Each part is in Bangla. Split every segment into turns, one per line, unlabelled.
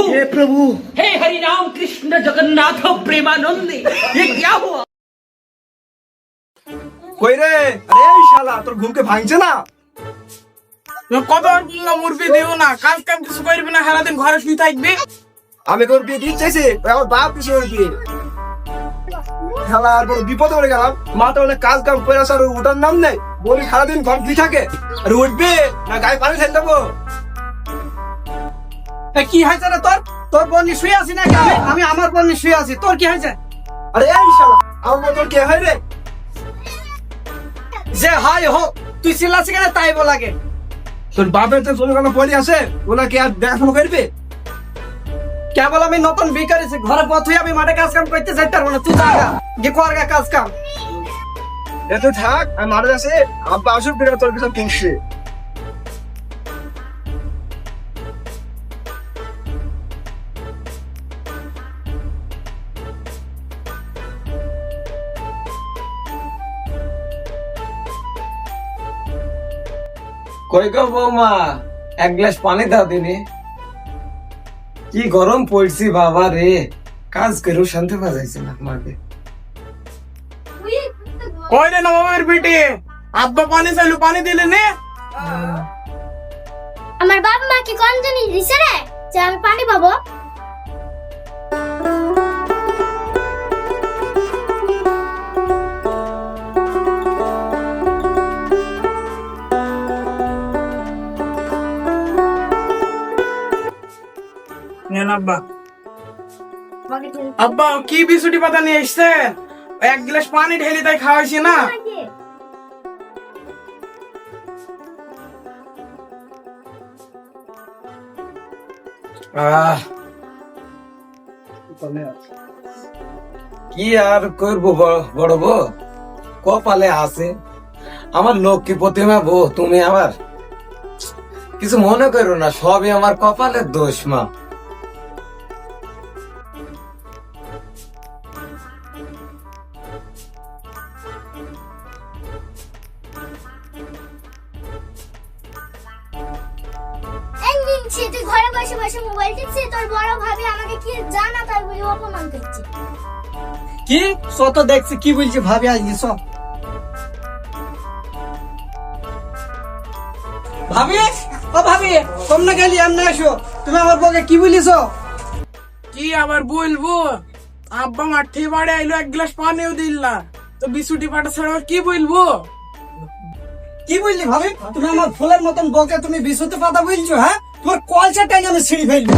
हे प्रभु
हे हरि राम कृष्ण जगन्नाथ प्रेमानंदी ये क्या हुआ
কই রে আরে এই শালা তোর ঘুমকে ভাঙছে না
কতবার বললাম মুরগি দিও না কাজ কাম কিছু করবি না সারাদিন ঘরে শুয়ে থাকবি
আমি তোর বিয়ে দিতে চাইছি ওই আমার বাপ কিছু ওর বিয়ে খেলা আর বড় বিপদে পড়ে গেলাম মাথা অনেক কাজ কাম করে আসার ওটার নাম নেই বলি সারাদিন ঘর দিয়ে থাকে আর উঠবে না গায়ে পানি ফেল দেবো
এ, কি হয়েছে রে তোর? তোর বোন শুয়ে আছি নাকি? আমি আমি আমার বোন শুয়ে আছি। তোর কি হয়েছে?
আরে এই শালা আমার তোর কে হয় রে?
যে হাই হোক তুই চিল্লাছি কেন? তাই বলাকে।
তোর বাপের তো জমি কোনো পলি আছে ওরা কি আর দেখাশোনা করবে?
কেবল আমি নতুন করেছি ঘরে পথ হয়ে আমি মাঠে কাজ কাম করতে চাই তার মানে তুই জায়গা গিয়ে কর কাজ কাম।
এত থাক আমি মারা যাচ্ছে আব্বা আসুক তোর কিছু কিনছে।
কই গো বৌমা? এক গ্লাস পানি দাও দিনে। কি গরম পড়ছি বাবা রে। কাজ করেও শান্তি বাজাইছে না মাকে
কই রে নবাবের বেটি আব্বা পানি চাইলো পানি দিলে নে?
আমার বাবা মা কি কোন জানি দিছে রে? যে আমি পানি পাবো?
নেন আব্বা। আব্বা কি বিছুটি পাতা নিয়ে এসছে? এক গ্লাস পানি ঢেলে তাই খাওয়াইছি না।
কি আর করব বড় বউ? কপালে আছে। আমার লক্ষ্মী প্রতিমা বউ তুমি আবার কিছু মনে করো না সবই আমার কপালের দোষ মা।
বসে বসে মোবাইল টিপছে তোর বড় ভাবি আমাকে কি জানা তাই বলে অপমান করছে।
কি? সত দেখছি কি বলছি ভাবি আজকে সব ভাবি? ও ভাবি তোমরা গেলি এমনি আসো। তুমি আমার বউকে কি বলিস
কি আবার বলব? আব্বা মাঠে বাড়ি আইলো এক গ্লাস পানিও দিল না। তো বিছুটি পাটা ছাড়া কি বলব?
কি বললি ভাবি? তুমি আমার ফুলের মতন বউকে তুমি বিশুতে পাতা বলছো হ্যাঁ? তোমার কলসা টাইম আমি ছিঁড়ি ফেলবি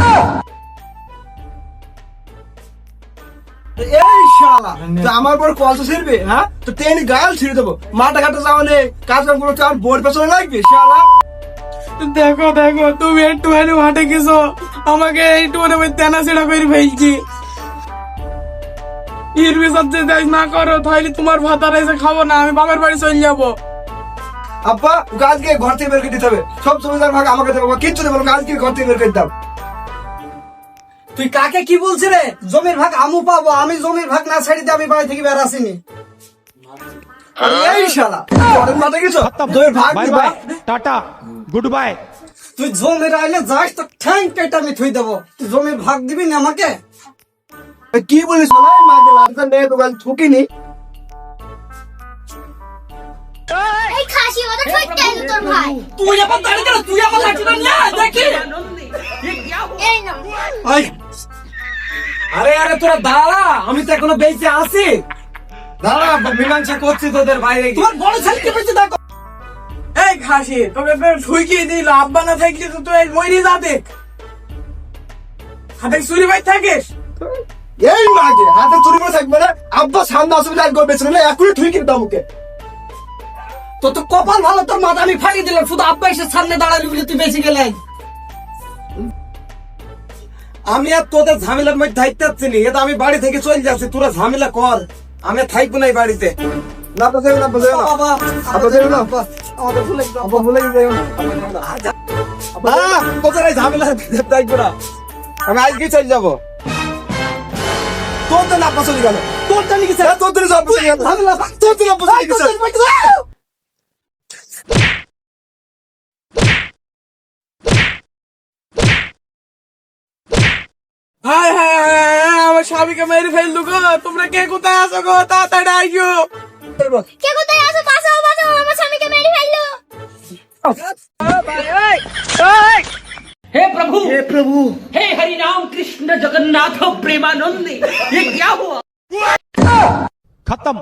আমার বড় কলসা ছিড়বে হ্যাঁ? তো ট্রেন গাল ছিঁড়ে দেবো। মাথা ঘাটে যাওয়া নেই, কাজ কাম করতে আমার বোর্ড পেছনে লাগবে, শালা।
দেখো দেখো, তুমি একটুখানি মাঠে গেছো। আমাকে একটুখানি ওই তেনা সেটা করে ফেলছি। ইরবি সবচেয়ে দেখ না করো, তাহলে তোমার ভাত আর এসে খাব না, আমি বাবার বাড়ি চলে যাব।
আব্বা ওকে আজকে ঘর থেকে বের করে দিতে হবে। সব জমিদার ভাগ আমাকে দেবো কিচ্ছু দেবো আজকে ঘর থেকে বের করে দাও
তুই কাকে কি বলছি রে? জমির ভাগ আমু পাবো আমি জমির ভাগ না ছাড়িতে আমি বাড়ি থেকে বের আসিনি। আইলে তো আমি থুই তুই জমির ভাগ দিবি না আমাকে?
কি বলিস? মাগলা
থুকিনি মাসি আমাদের ঠইতে আইলো তোর ভাই।
তুই আমার দাঁড়ি কেন তুই আমার লাঠি না
না দেখি।
এই না
আরে আরে তোরা দাঁড়া আমি তো এখনও বেঁচে আছি। দাঁড়া মীমাংসা করছি তোদের বাইরে।
তোমার বড় ছেলেকে বেঁচে দেখো।
এই ঘাসি তবে ঢুকিয়ে দিল আব্বা না থাকলে তো তুই মরে যাবে হাতে চুরি ভাই থাকিস?
এই মাঝে হাতে চুরি করে থাকবে না। আব্বা সামনে আসবে বেছে না এখনই ঠুকি দাও মুখে
তো তো কপাল ভালো তোর মাথা আমি ফাটিয়ে দিলাম। শুধু আব্বা এসে সামনে দাঁড়ালি বলে তুই বেঁচে গেলে।
আমি আর তোদের ঝামেলার মধ্যে থাকতে পারছি না। এটা আমি বাড়ি থেকে চলে যাচ্ছি তোরা ঝামেলা কর। আমি থাকব না এই বাড়িতে।
না তো যাবে না তো যাবে না।
বাবা
আব্বা যাবে না।
আমাদের ভুলে গেলাম।
আব্বা ভুলে গেছে
আহ, তোদের এই ঝামেলা থাকব না। আমি আজকে চলে যাব।
তোর গেল। তোর কি তোর গেল। তোর গেল।
আমার স্বামীকে মেরে ফেললু গো তোমরা কে কোথায় আছো গো তাড়াতাড়ি আইসো
কে কোথায় আছো বাঁচাও বাঁচাও আমার স্বামীকে মেরে ফেললো
हे प्रभु हे प्रभु हे हरि राम कृष्ण जगन्नाथ प्रेमानंदी ये क्या हुआ
खत्म